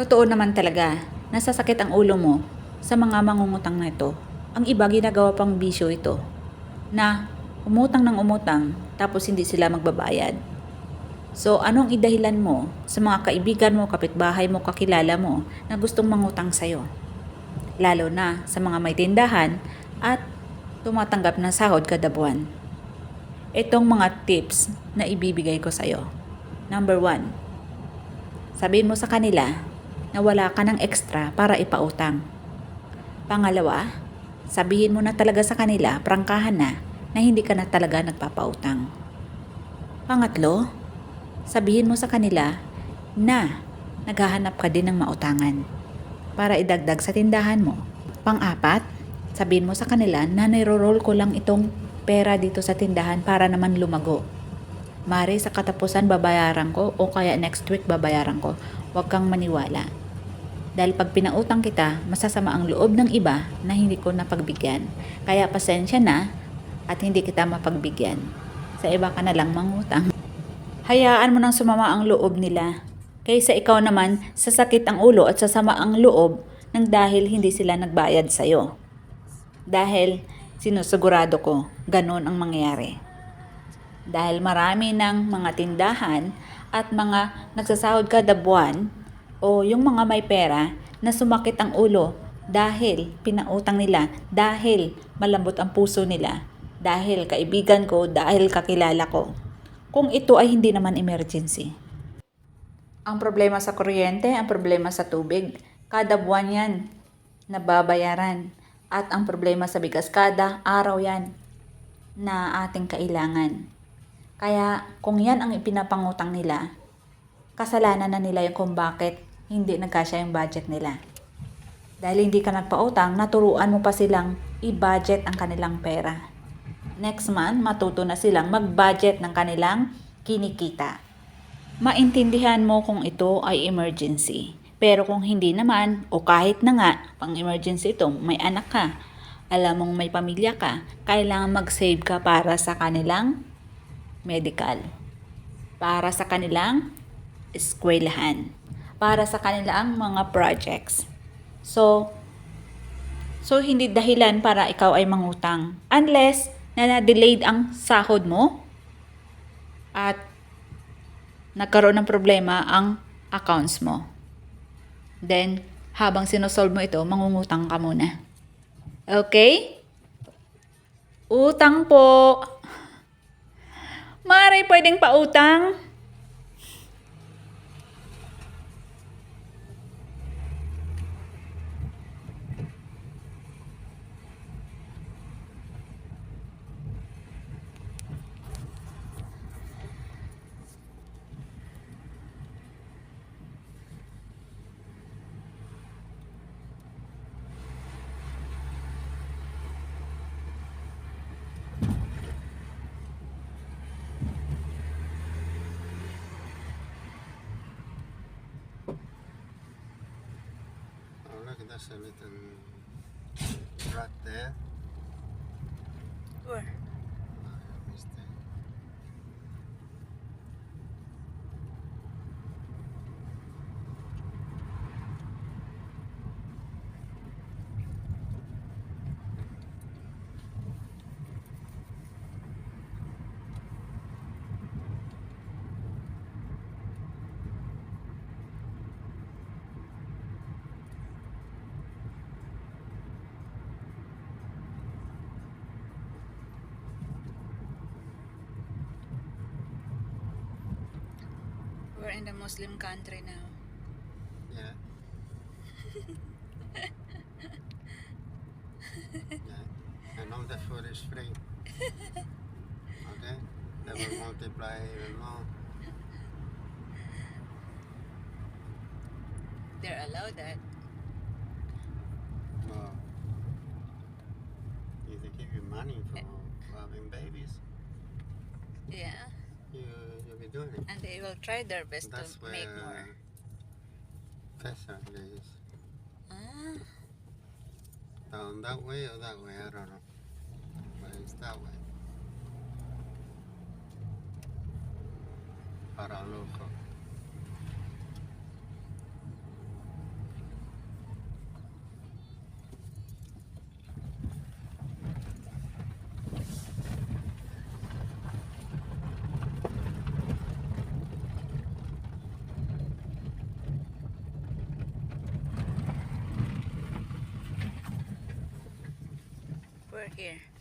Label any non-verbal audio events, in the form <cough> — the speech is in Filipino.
Totoo naman talaga, nasasakit ang ulo mo sa mga mangungutang na ito. Ang iba ginagawa pang bisyo ito na umutang ng umutang tapos hindi sila magbabayad. So, anong idahilan mo sa mga kaibigan mo, kapitbahay mo, kakilala mo na gustong mangutang sa'yo? Lalo na sa mga may tindahan at tumatanggap ng sahod kada buwan. Itong mga tips na ibibigay ko sa'yo. Number one, sabihin mo sa kanila na wala ka ng extra para ipautang. Pangalawa, sabihin mo na talaga sa kanila, prangkahan na, na hindi ka na talaga nagpapautang. Pangatlo, sabihin mo sa kanila na naghahanap ka din ng mautangan para idagdag sa tindahan mo. Pang-apat, sabihin mo sa kanila na niro-roll ko lang itong pera dito sa tindahan para naman lumago. Mari sa katapusan babayaran ko o kaya next week babayaran ko. Huwag kang maniwala. Dahil pag pinautang kita, masasama ang loob ng iba na hindi ko napagbigyan. Kaya pasensya na at hindi kita mapagbigyan. Sa iba ka na lang mangutang. Hayaan mo nang sumama ang loob nila. Kaysa ikaw naman sasakit ang ulo at sasama ang loob ng dahil hindi sila nagbayad sa'yo. Dahil sinusigurado ko, ganun ang mangyayari. Dahil marami ng mga tindahan at mga nagsasahod kada buwan o yung mga may pera na sumakit ang ulo dahil pinautang nila, dahil malambot ang puso nila, dahil kaibigan ko, dahil kakilala ko. Kung ito ay hindi naman emergency. Ang problema sa kuryente, ang problema sa tubig, kada buwan yan nababayaran. At ang problema sa bigas, kada araw yan na ating kailangan. Kaya kung yan ang ipinapangutang nila, kasalanan na nila yung kung bakit hindi nagkasya yung budget nila. Dahil hindi ka nagpautang, naturuan mo pa silang i-budget ang kanilang pera. Next month, matuto na silang mag-budget ng kanilang kinikita. Maintindihan mo kung ito ay emergency. Pero kung hindi naman, o kahit na nga, pang emergency ito, may anak ka, alam mong may pamilya ka, kailangan mag-save ka para sa kanilang medical, para sa kanilang eskwelahan, para sa kanilang mga projects. So, so hindi dahilan para ikaw ay mangutang. Unless na na-delayed ang sahod mo at nagkaroon ng problema ang accounts mo. Then, habang sinosolve mo ito, mangungutang ka muna. Okay? Utang po. Mari, pwedeng pautang? has a little rut there. We're in a Muslim country now. Yeah. <laughs> yeah. And all the food is free. Okay? They <laughs> will multiply even more. They're allowed that. Well, if they give you money for eh. having babies, Yeah. You, you'll be doing it. And they will try their best That's to where make more. Faisal is. Ah, Down that way or that way, I don't know. But it's that way. Para loco. over here.